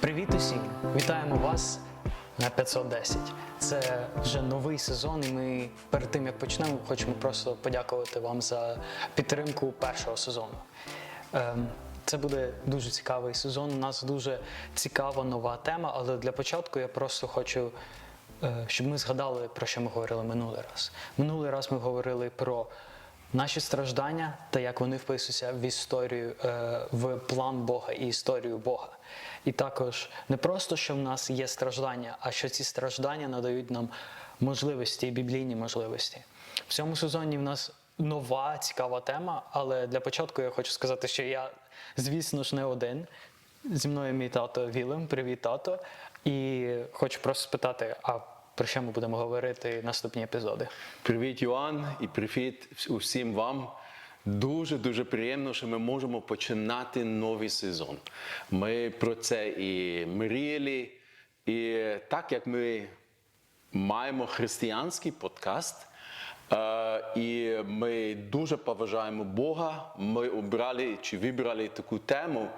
Привіт усім! Вітаємо вас на 510. Це вже новий сезон, і ми перед тим як почнемо, хочемо просто подякувати вам за підтримку першого сезону. Ем, Це буде дуже цікавий сезон. У нас дуже цікава нова тема, але для початку я просто хочу, е, щоб ми згадали, про що ми говорили минулий раз. Минулий раз ми говорили про наші страждання та як вони вписуються в історію, е, в план Бога і історію Бога. І також не просто, що в нас є страждання, а що ці страждання надають нам можливості, біблійні можливості. В цьому сезоні в нас нова цікава тема, але для початку я хочу сказати, що я, звісно ж, не один. Зі мною мій тато Вілем. Привіт, тато. І хочу просто спитати, а про що ми будемо говорити наступні епізоди? Привіт, Йоанн, і привіт усім вам. Дуже дуже приємно, що ми можемо починати новий сезон. Ми про це і мріяли. І так як ми маємо християнський подкаст, е, і ми дуже поважаємо Бога, ми обрали чи вибрали таку тему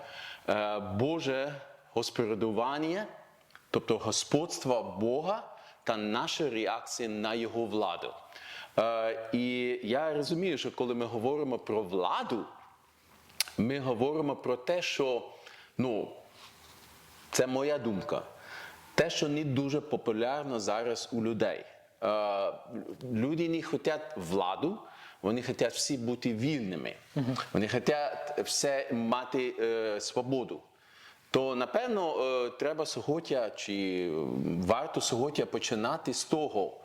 е, Боже господарювання, тобто господство Бога та наша реакція на Його владу. Е, І я розумію, що коли ми говоримо про владу, ми говоримо про те, що ну, це моя думка. Те, що не дуже популярно зараз у людей. Е, люди не хочуть владу, вони хочуть всі бути вільними. Вони хочуть все мати е, свободу. То напевно е, треба сьогодні, чи варто сьогодні починати з того,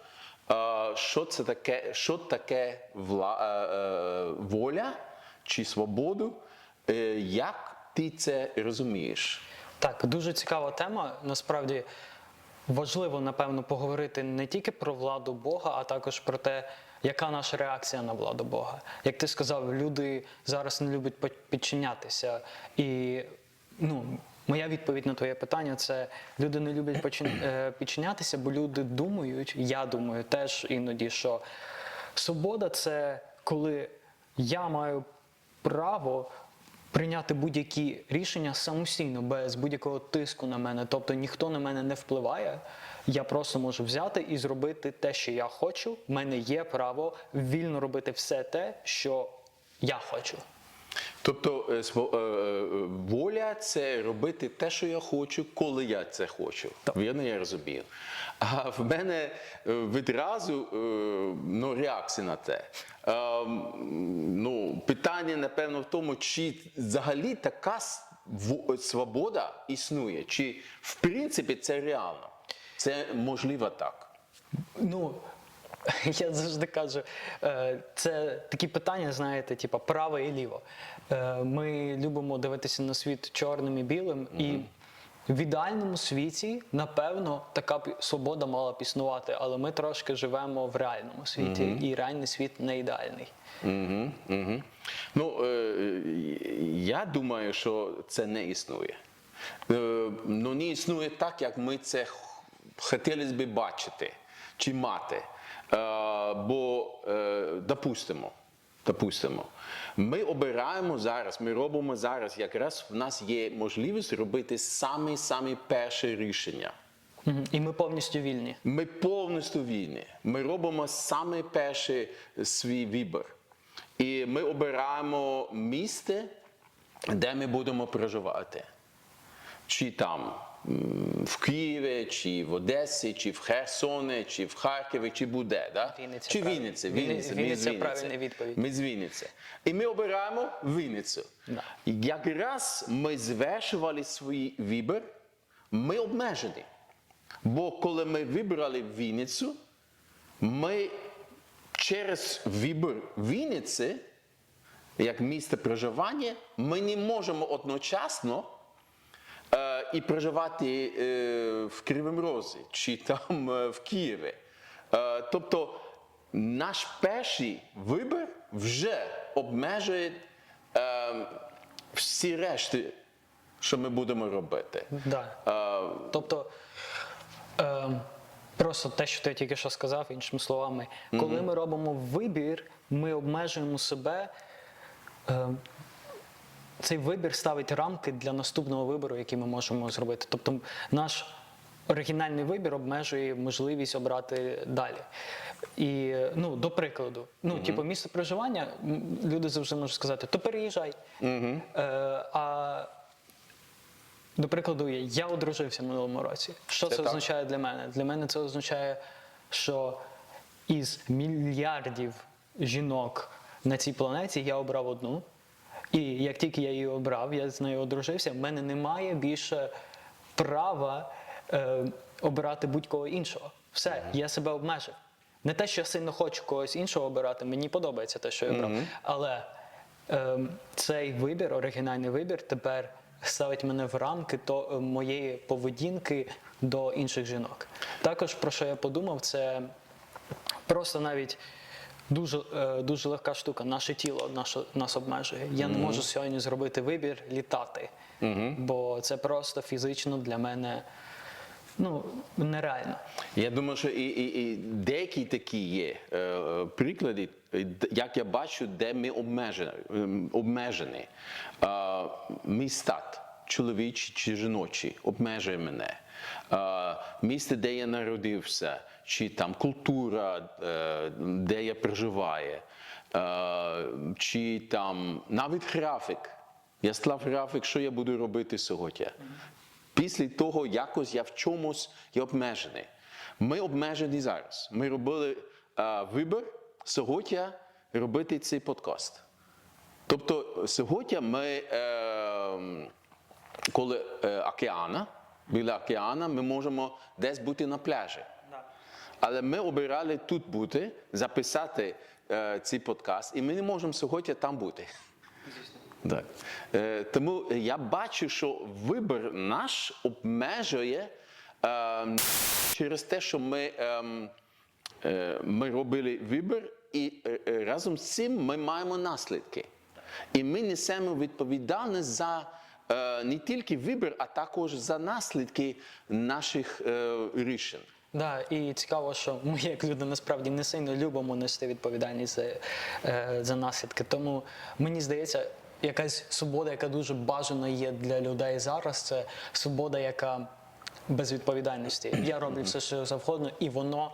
що це таке, що таке вла, е, е, воля чи свободу, е, як ти це розумієш? Так, дуже цікава тема. Насправді важливо, напевно, поговорити не тільки про владу Бога, а також про те, яка наша реакція на владу Бога. Як ти сказав, люди зараз не люблять підчинятися. І ну, моя відповідь на твоє питання це люди не люблять почин- е, підчинятися, бо люди думають, я думаю теж іноді, що свобода це коли я маю право прийняти будь-які рішення самостійно, без будь-якого тиску на мене. Тобто ніхто на мене не впливає. Я просто можу взяти і зробити те, що я хочу. У мене є право вільно робити все те, що я хочу. Тобто е, е, е, воля це робити те, що я хочу, коли я це хочу. Так. Вірно, я розумію. А в мене відразу ну, реакція на це. Е, ну, питання, напевно, в тому, чи взагалі така свобода існує, чи в принципі це реально. Це можливо так. Ну, я завжди кажу, е, це такі питання, знаєте, типу право і ліво. Е, Ми любимо дивитися на світ чорним і білим, і в ідеальному світі, напевно, така б свобода мала б існувати, але ми трошки живемо в реальному світі, і реальний світ не ідеальний. Угу, угу. Ну, е, я думаю, що це не існує. Е, ну, не існує так, як ми це хотіли би бачити чи мати. Е, бо, е, допустимо, допустимо, ми обираємо зараз, ми робимо зараз, якраз в нас є можливість робити самі-самі перші рішення. І ми повністю вільні. Ми повністю вільні. Ми робимо саме перший свій вибір. І ми обираємо місце, де ми будемо проживати. Чи там в Києві, чи в Одесі, чи в Херсоні, чи в Харкові, чи буде. Да? Вінниця, чи. Вінниця, Вінни- Вінниця, Вінниця з правильна відповідь. Ми з Вінниці. І ми обираємо Вінницю. Да. Якраз ми звершували свій вибір, ми обмежені. Бо коли ми вибрали Вінницю, ми через вибір Вінниці, як місце проживання, ми не можемо одночасно і проживати е, в Кривому Розі чи там е, в Києві. Е, тобто наш перший вибір вже обмежує всі решти, що ми будемо робити. Да. Е, Тобто, е, просто те, що ти тільки що сказав, іншими словами, коли ми робимо вибір, ми обмежуємо себе. Е, цей вибір ставить рамки для наступного вибору, який ми можемо зробити. Тобто, наш оригінальний вибір обмежує можливість обрати далі. І ну, до прикладу, ну, типу, місце проживання, люди завжди можуть сказати, то переїжджай. Е, а до прикладу, я- я одружився в минулому році. Що Це це, так. означає для мене? Для мене це означає, що із мільярдів жінок на цій планеті я обрав одну. І як тільки я її обрав, я з нею одружився, в мене немає більше права е, обирати будь-кого іншого. Все, я себе обмежив. Не те, що я сильно хочу когось іншого обирати, мені подобається те, що я обрав. Але ем, цей вибір, оригінальний вибір, тепер ставить мене в рамки то, е, моєї поведінки до інших жінок. Також про що я подумав, це просто навіть дуже, е, дуже легка штука. Наше тіло наше, нас обмежує. Я не можу сьогодні зробити вибір літати, бо це просто фізично для мене ну, нереально. Я думаю, що і, і, і деякі такі є е, приклади, е, як я бачу, де ми обмежені. ем, обмежені. Е, мій стат, чоловічий чи жіночий, обмежує мене. Е, місце, де я народився, чи там культура, е, де я проживаю, е, чи там навіть графік. Я склав графік, що я буду робити сьогодні. Після того якось я в чомусь є обмежений. Ми обмежені зараз. Ми робили е, вибір сьогодні робити цей подкаст. Тобто сьогодні ми, е, коли океана, біля океана, ми можемо десь бути на пляжі. Але ми обирали тут бути, записати е, цей подкаст, і ми не можемо сьогодні там бути. Так. Е, тому я бачу, що вибір наш обмежує е, через те, що ми, е, е, ми робили вибір, і е, е, разом з цим ми маємо наслідки. І ми несемо відповідальність за е, не тільки вибір, а також за наслідки наших е, рішень. Да, і цікаво, що ми, як люди, насправді не сильно любимо нести відповідальність за, е, за наслідки. Тому мені здається, якась свобода, яка дуже бажана є для людей зараз, це свобода, яка без відповідальності. Я роблю все, що завгодно, і воно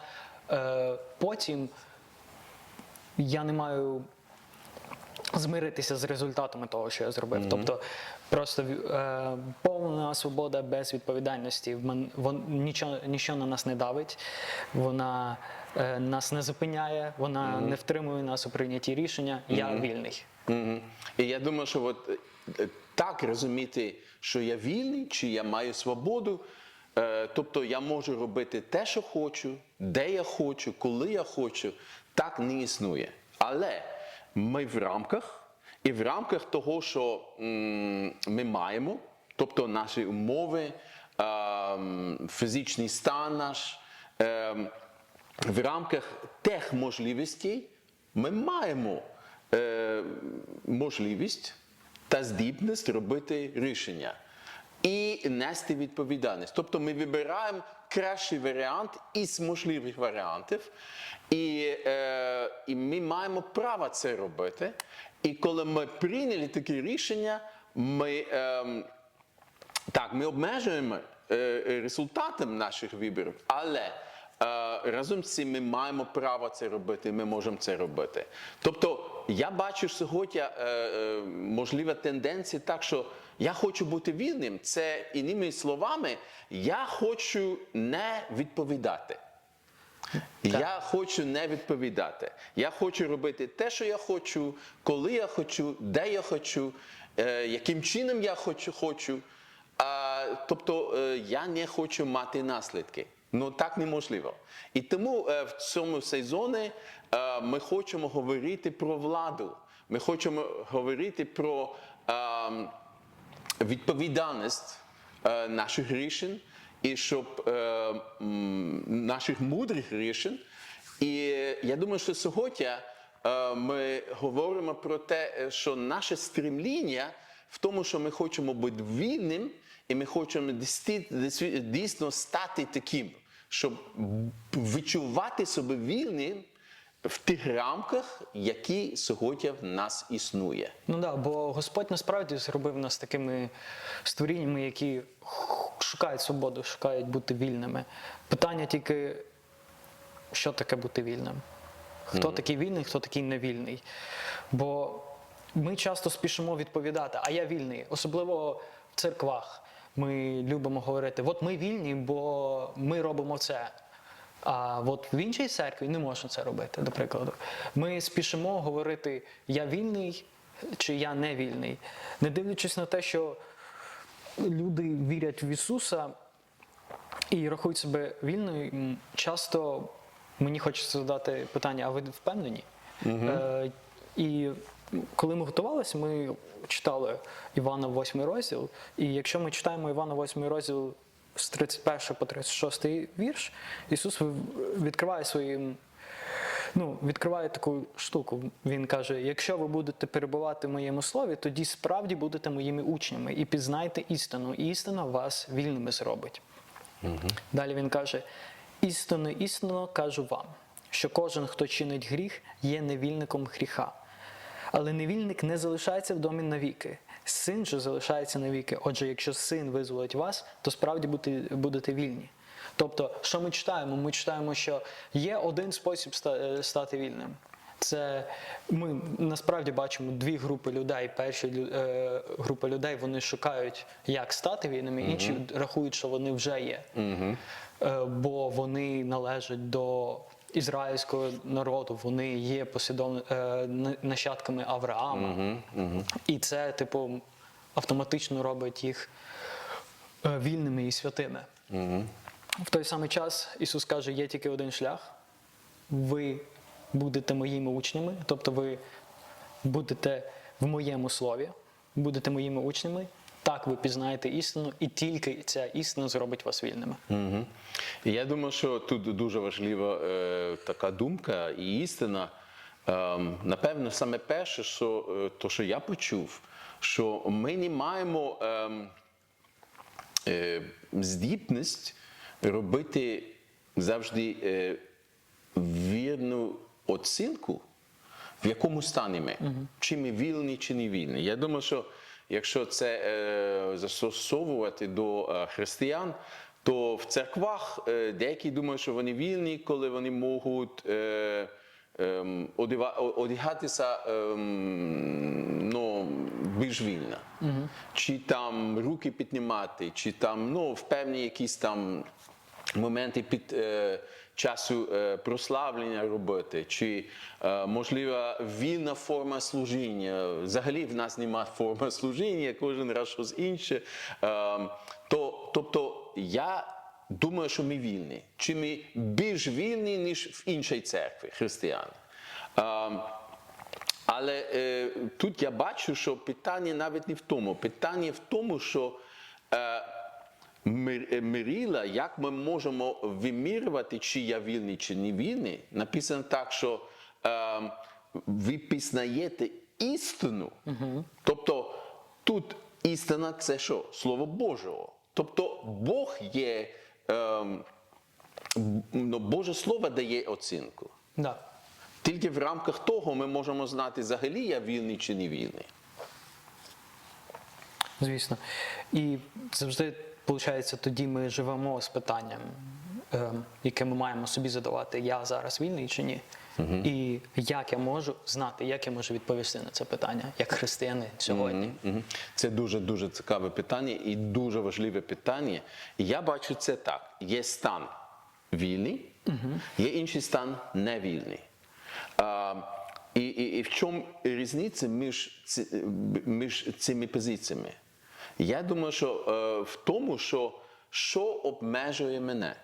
е, потім я не маю змиритися з результатами того, що я зробив. Тобто просто е, повна свобода без відповідальності. В мен- вон, нічого, нічого на нас не давить, вона е, нас не зупиняє, вона не втримує нас у прийнятті рішення. Я вільний. Мгм. І я думаю, що от е, так розуміти, що я вільний, чи я маю свободу. е, Тобто я можу робити те, що хочу, де я хочу, коли я хочу, так не існує. Але ми в рамках, і в рамках того, що ми маємо, тобто наші умови, фізичний стан наш, ем, в рамках тих можливостей ми маємо е, можливість та здібність робити рішення і нести відповідальність. Тобто ми вибираємо кращий варіант із можливих варіантів, і, е, і ми маємо право це робити. І коли ми прийняли таке рішення, ми. ем, так, ми обмежуємо е, е, результатом наших виборів, але е, разом з цим ми маємо право це робити, ми можемо це робити. Тобто, я бачу сьогодні е, е, можлива тенденція так, що я хочу бути вільним. Це іними словами, я хочу не відповідати. Я хочу не відповідати. Я хочу робити те, що я хочу, коли я хочу, де я хочу, е, яким чином я хочу. хочу. А, тобто е, я не хочу мати наслідки. Ну так неможливо. І тому е, в цьому сезоні е, ми хочемо говорити про владу. Ми хочемо говорити про ем, відповідальність е, наших рішень і щоб е, наших мудрих рішень. І я думаю, що сьогодні е, ми говоримо про те, що наше стремління в тому, що ми хочемо бути вільним, і ми хочемо дійсно стати таким, щоб відчувати себе вільним в тих рамках, які сьогодні в нас існує. Ну да, бо Господь насправді зробив нас такими створіннями, які шукають свободу, шукають бути вільними. Питання тільки, що таке бути вільним? Хто такий вільний, хто такий невільний? Бо ми часто спішимо відповідати, а я вільний, особливо в церквах. Ми любимо говорити: от ми вільні, бо ми робимо це. А от в іншій церкві не можна це робити, до прикладу. Ми спішимо говорити я вільний чи я не вільний, не дивлячись на те, що люди вірять в Ісуса і рахують себе вільною, часто мені хочеться задати питання: а ви впевнені? Е, і коли ми готувалися, ми читали Івана 8 розділ. І якщо ми читаємо Івана 8 розділ з 31 по 36 вірш, Ісус відкриває своїм. Ну, відкриває таку штуку. Він каже: якщо ви будете перебувати в моєму слові, тоді справді будете моїми учнями і пізнайте істину, і істина вас вільними зробить. Далі він каже: істинно, істинно кажу вам, що кожен, хто чинить гріх, є невільником гріха. Але невільник не залишається в домі навіки. Син же залишається навіки. Отже, якщо син визволить вас, то справді будете, вільні. Тобто, що ми читаємо? Ми читаємо, що є один спосіб е, стати вільним. Це ми насправді бачимо дві групи людей. Перші е, група людей вони шукають, як стати вільними, інші рахують, що вони вже є, е, бо вони належать до ізраїльського народу, вони є послідовно е, на- нащадками Авраама. І це, типу, автоматично робить їх е, вільними і святими. В той самий час Ісус каже, є тільки один шлях. Ви будете моїми учнями, тобто ви будете в моєму слові, будете моїми учнями. Так ви пізнаєте істину, і тільки ця істина зробить вас вільними. Угу. Я думаю, що тут дуже важлива е, така думка і істина. Ем, напевно, саме перше, що, е, то, що я почув, що ми не маємо ем, е, здібність робити завжди е, вірну оцінку, в якому стані ми, чи ми вільні, чи не вільні. Я думаю, що якщо це е, застосовувати до е, християн, то в церквах е, деякі думають, що вони вільні, коли вони можуть е, одяга- одягатися ем, ну, більш вільно. Чи там руки піднімати, чи там ну, в певні якісь там моменти під е, часу е, прославлення робити, чи е, можливо вільна форма служіння. Взагалі в нас немає форми служіння, кожен раз щось інше. Е, то, тобто я думаю, що ми вільні. Чи ми більш вільні, ніж в іншій церкві християни. Але е, тут я бачу, що питання навіть не в тому. Питання в тому, що мир- е, як ми можемо вимірювати, чи я вільний, чи не вільний, написано так, що е, ви пізнаєте істину. Тобто тут істина це що? Слово Божого. Тобто Бог є, е, ну, Боже Слово дає оцінку. Да. Тільки в рамках того ми можемо знати, взагалі я вільний чи не вільний. Звісно. І завжди, виходить, тоді ми живемо з питанням, ем, яке ми маємо собі задавати: я зараз вільний чи ні? І як я можу знати, як я можу відповісти на це питання, як християнин сьогодні. Мгм. Це дуже дуже цікаве питання і дуже важливе питання. Я бачу це так: є стан вільний, є інший стан невільний. А, і, і, і в чому різниця між, ці- між цими позиціями? Я думаю, що е, в тому, що що обмежує мене.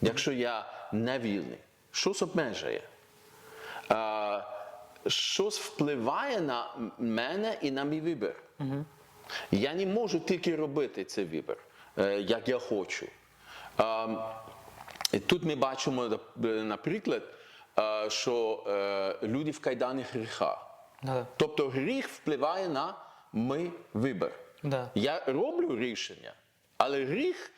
Якщо я не вільний, щось обмежує. А, щось впливає на мене і на мій вибір. Я не можу тільки робити цей вибір, е, як я хочу. А, і тут ми бачимо, наприклад, е, що е, люди в кайданах гріха. Да. Тобто гріх впливає на мій вибір. Да. Я роблю рішення, але гріх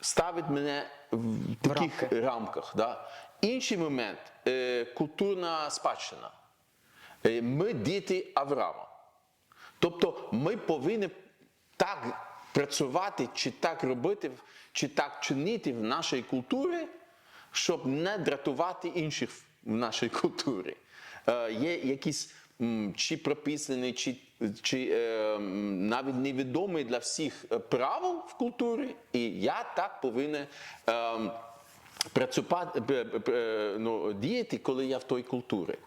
ставить мене в таких рамки. рамках. Да? Інший момент е, культурна спадщина. Е, Ми діти Авраама. Тобто ми повинні так працювати, чи так робити, чи так чинити в нашій культурі, щоб не дратувати інших в нашій культурі. Е, є якісь чи прописані, чи, чи е, навіть невідомі для всіх е, правил в культурі, і я так повинен. Е, працювати, ну, діяти, коли я в той культурі.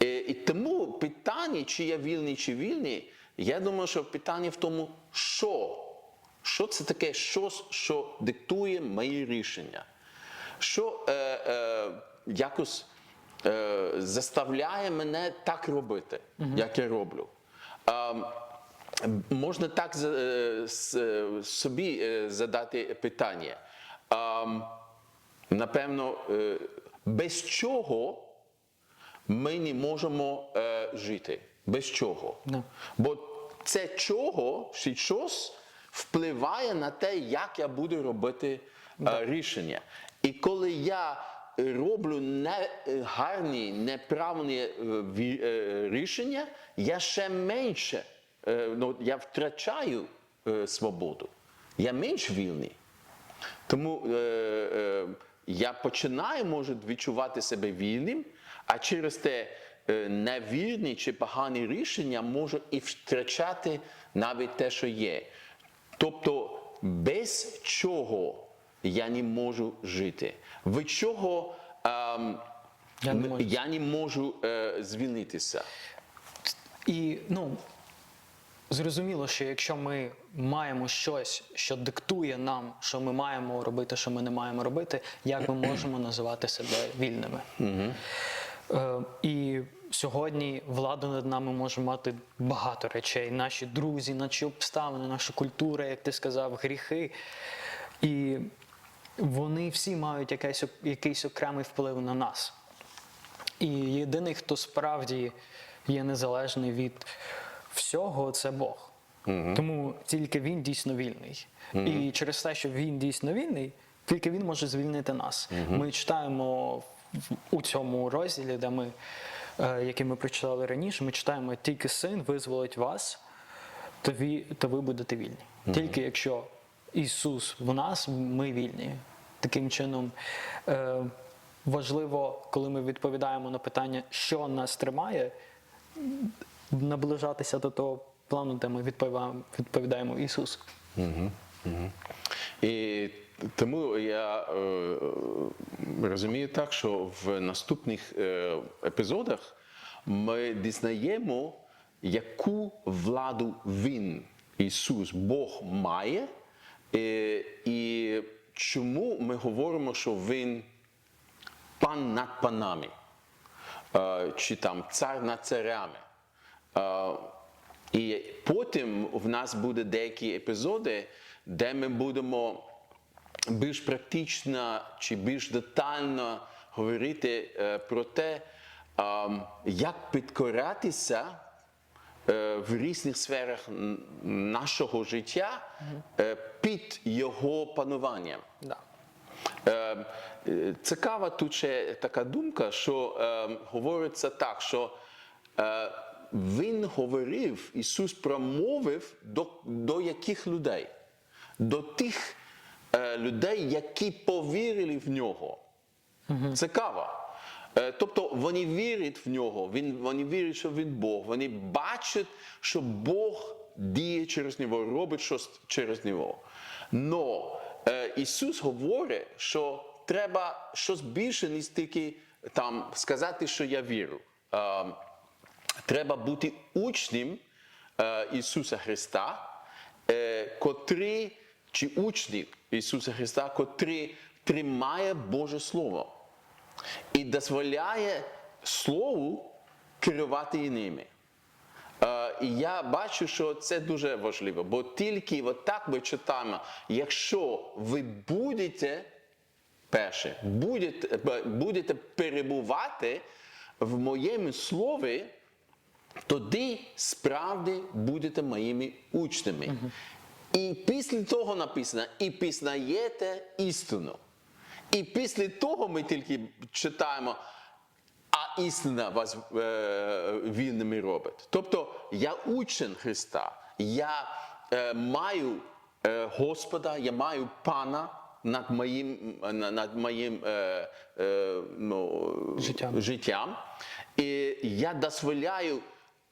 І, і тому питання, чи я вільний, чи вільний, я думаю, що питання в тому, що. Що це таке, що, що диктує мої рішення? Що е, е, якось е, заставляє мене так робити, як я роблю. Можна так е, е, собі е, задати питання. Напевно, без чого ми не можемо жити. Без чого. Да. Бо це чого чи щось впливає на те, як я буду робити е, рішення. І коли я роблю не е, гарні, неправильні е, е, рішення, я ще менше е, ну, я втрачаю свободу. Я менш вільний. Тому я починаю, може, відчувати себе вільним, а через те невірні чи погані рішення можу і втрачати навіть те, що є. Тобто, без чого я не можу жити. Від чого ем, Я не можу. я не можу е, звільнитися. І ну зрозуміло, що якщо ми маємо щось, що диктує нам, що ми маємо робити, що ми не маємо робити, як ми можемо називати себе вільними? Е, і сьогодні владу над нами може мати багато речей: наші друзі, наші обставини, наша культура, як ти сказав, гріхи. І вони всі мають якийсь, якийсь окремий вплив на нас. І єдиний, хто справді є незалежний від всього, це Бог. Тому тільки він дійсно вільний. І через те, що він дійсно вільний, тільки він може звільнити нас. Ми читаємо у цьому розділі, де ми, е, який ми прочитали раніше, ми читаємо тільки син визволить вас, то ви, то ви будете вільні. Тільки якщо Ісус в нас, ми вільні. Таким чином, е, важливо, коли ми відповідаємо на питання, що нас тримає, наближатися до того плану, де ми відповідаємо, відповідаємо Ісусу. І тому я е, розумію так, що в наступних е, епізодах ми дізнаємо, яку владу Він, Ісус, Бог має, е, і чому ми говоримо, що Він пан над панами, е, чи там цар над царями. Е, І потім в нас буде деякі епізоди, де ми будемо більш практично чи більш детально говорити про те, е, як підкоратися е, в різних сферах нашого життя е, під його пануванням. Да. Е, е, Цікава тут ще така думка, що е, говориться так, що е, він говорив, Ісус промовив до, до яких людей? До тих е, людей, які повірили в нього. Цікаво. Е, Тобто вони вірять в нього, він, вони вірять, що він Бог, вони бачать, що Бог діє через нього, робить щось через нього. Но е, Ісус говорить, що треба щось більше, ніж тільки там, сказати, що я вірю. Е, треба бути учнем Ісуса Христа, котрий, чи учнів Ісуса Христа, котрий тримає Боже Слово і дозволяє Слову керувати і ними. Е, І я бачу, що це дуже важливо, бо тільки отак ми читаємо, якщо ви будете перше, будете, будете перебувати в моєму слові, тоді справді будете моїми учнями. І після того написано, і пізнаєте істину. І після того ми тільки читаємо, а істина вас е, вільними робить. Тобто я учень Христа, я е, маю е, Господа, я маю пана над моїм, над моїм е, е, ну, Життям. життям. І я дозволяю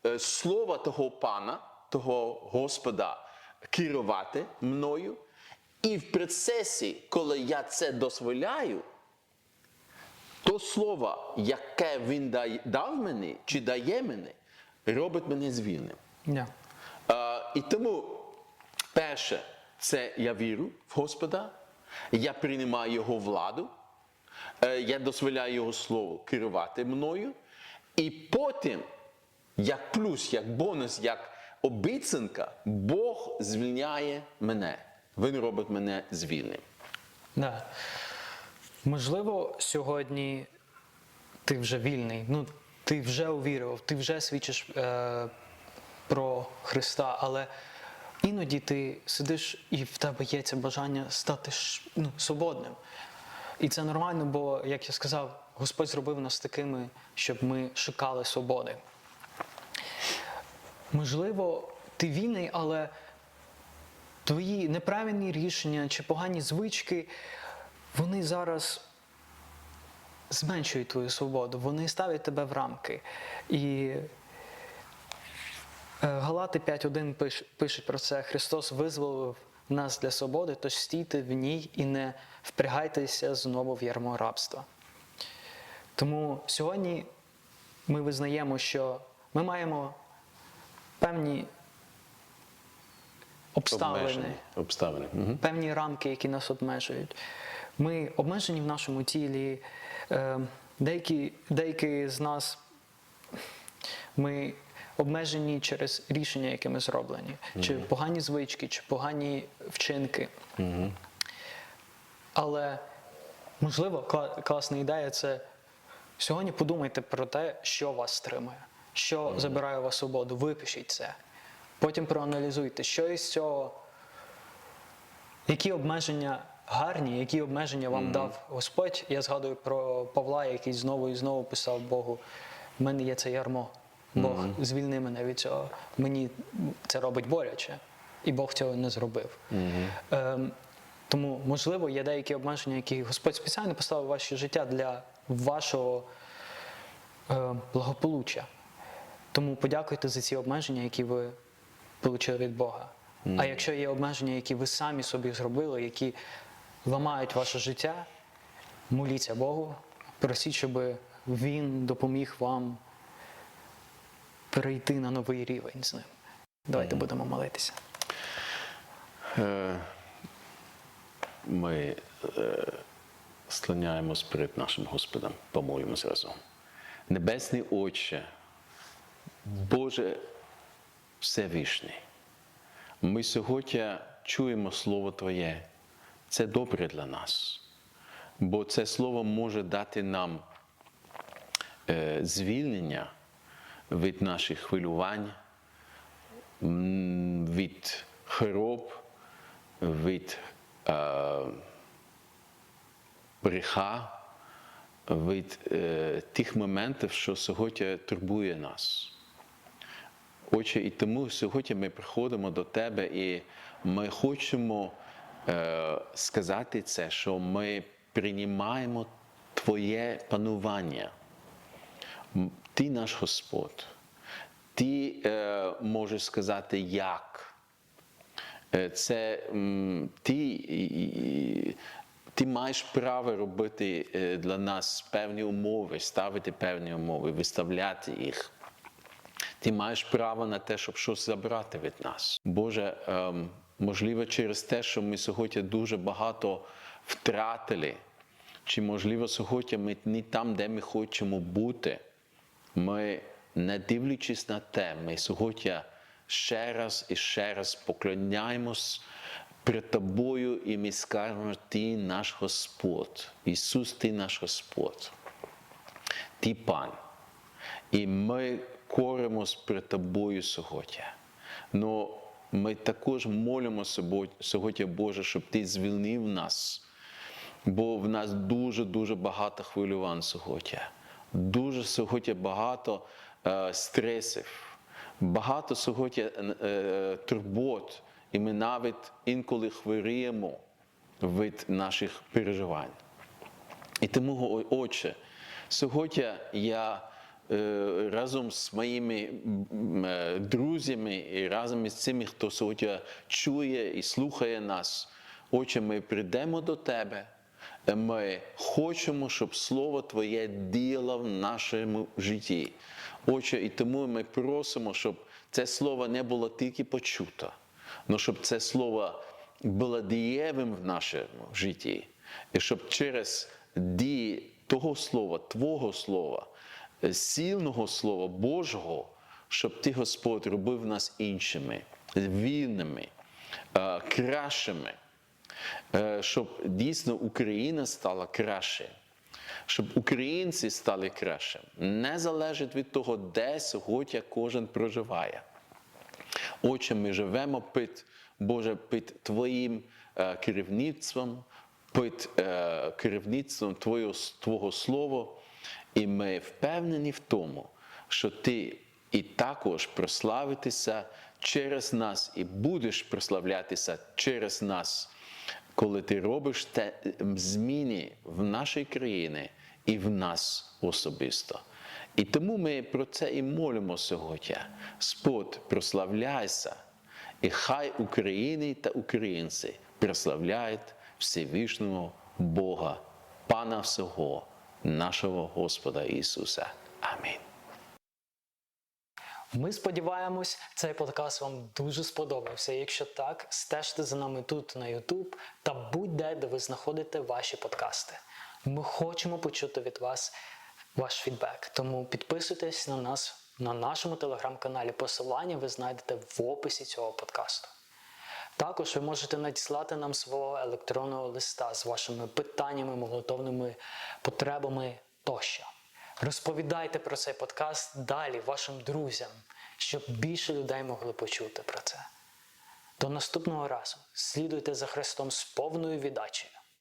е, слово того пана, того Господа керувати мною. І в процесі, коли я це дозволяю, то слово, яке він дав мені чи дає мені, робить мене звільним. Yeah. Е, і тому, перше, це я вірю в Господа, я приймаю Його владу, е, я дозволяю Його слово керувати мною, і потім, як плюс, як бонус, як обіцянка, Бог звільняє мене. Він робить мене звільним. Да. Можливо, сьогодні ти вже вільний, ну ти вже увірував, ти вже свідчиш е, про Христа, але іноді ти сидиш і в тебе є це бажання стати ну, свободним. І це нормально, бо, як я сказав, Господь зробив нас такими, щоб ми шукали свободи. Можливо, ти вільний, але твої неправильні рішення чи погані звички, вони зараз зменшують твою свободу, вони ставлять тебе в рамки. І е, Галати 5.1 пиш- пише про це: Христос визволив нас для свободи, тож стійте в ній і не впрягайтеся знову в ярмо рабства. Тому сьогодні ми визнаємо, що ми маємо певні обставини Обмежені обставини. Мгм. певні рамки, які нас обмежують. Ми обмежені в нашому тілі. Е, Деякі, деякі з нас ми обмежені через рішення, які ми зроблені, чи погані звички, чи погані вчинки. Але можливо, кла- класна ідея це сьогодні подумайте про те, що вас стримує, що забирає у вас свободу. Випишіть це. Потім проаналізуйте, що із цього які обмеження гарні, які обмеження вам дав Господь? Я згадую про Павла, який знову і знову писав Богу: в мене є це ярмо. Бог, звільни мене від цього. Мені це робить боляче, і Бог цього не зробив. Ем, тому, можливо, є деякі обмеження, які Господь спеціально поставив у ваше життя для вашого е, благополуччя. Тому подякуйте за ці обмеження, які ви отримали від Бога. А якщо є обмеження, які ви самі собі зробили, які ламають ваше життя, моліться Богу, просіть, щоб Він допоміг вам перейти на новий рівень з ним. Давайте будемо молитися. Е, Ми е, склоняємось перед нашим Господом, помолимось разом. Небесний Отче, Боже Всевишній, ми сьогодні чуємо Слово Твоє. Це добре для нас, бо це Слово може дати нам е, звільнення від наших хвилювань, від хвороб, від е, гріха, від е, тих моментів, що сьогодні турбує нас. Отче, і тому сьогодні ми приходимо до Тебе і ми хочемо е, сказати це, що ми приймаємо Твоє панування. Ти наш Господь. Ти е, можеш сказати як. Е, Це ти, ти маєш право робити е, для нас певні умови, ставити певні умови, виставляти їх. Ти маєш право на те, щоб щось забрати від нас. Боже, ем, можливо, через те, що ми сьогодні дуже багато втратили, чи можливо сьогодні ми не там, де ми хочемо бути. Ми, не дивлячись на те, ми сьогодні ще раз і ще раз поклоняємось перед тобою, і ми скажемо, Ти наш Господь. Ісус, Ти наш Господь. Ти пан. І ми коримось перед тобою сьогодні. Но ми також молимо сьогодні, Боже, щоб Ти звільнив нас. Бо в нас дуже-дуже багато хвилювань сьогодні. Дуже сьогодні багато е, стресів, багато сьогодні е, е, турбот, і ми навіть інколи хворіємо від наших переживань. І тому, Отче, сьогодні я разом з моїми е, друзями і разом із цими, хто сьогодні чує і слухає нас, Отче, ми прийдемо до Тебе. Е, Ми хочемо, щоб Слово Твоє діяло в нашому житті. Отче, і тому ми просимо, щоб це слово не було тільки почуто, але щоб це слово було дієвим в нашому житті. І щоб через дії того слова, Твого слова, е, сильного слова Божого, щоб Ти, Господь, робив нас іншими, вільними, е, кращими, Е, щоб дійсно Україна стала краще, щоб українці стали краще. Не залежить від того, де сьогодні кожен проживає. Отче, ми живемо під, Боже, під Твоїм е, керівництвом, під керівництвом Твого, Твого Слова, і ми впевнені в тому, що Ти і також прославитися через нас, і будеш прославлятися через нас, коли ти робиш те зміни в нашій країні і в нас особисто. І тому ми про це і молимо сьогодні. Спод, прославляйся, і хай України та українці прославляють Всевишнього Бога, Пана всього, нашого Господа Ісуса. Амінь. Ми сподіваємось, цей подкаст вам дуже сподобався. Якщо так, стежте за нами тут на YouTube та будь-де, де ви знаходите ваші подкасти. Ми хочемо почути від вас ваш фідбек. Тому підписуйтесь на нас на нашому телеграм-каналі. Посилання ви знайдете в описі цього подкасту. Також ви можете надіслати нам свого електронного листа з вашими питаннями, молотовними потребами тощо. Розповідайте про цей подкаст далі вашим друзям, щоб більше людей могли почути про це. До наступного разу слідуйте за Христом з повною віддачею.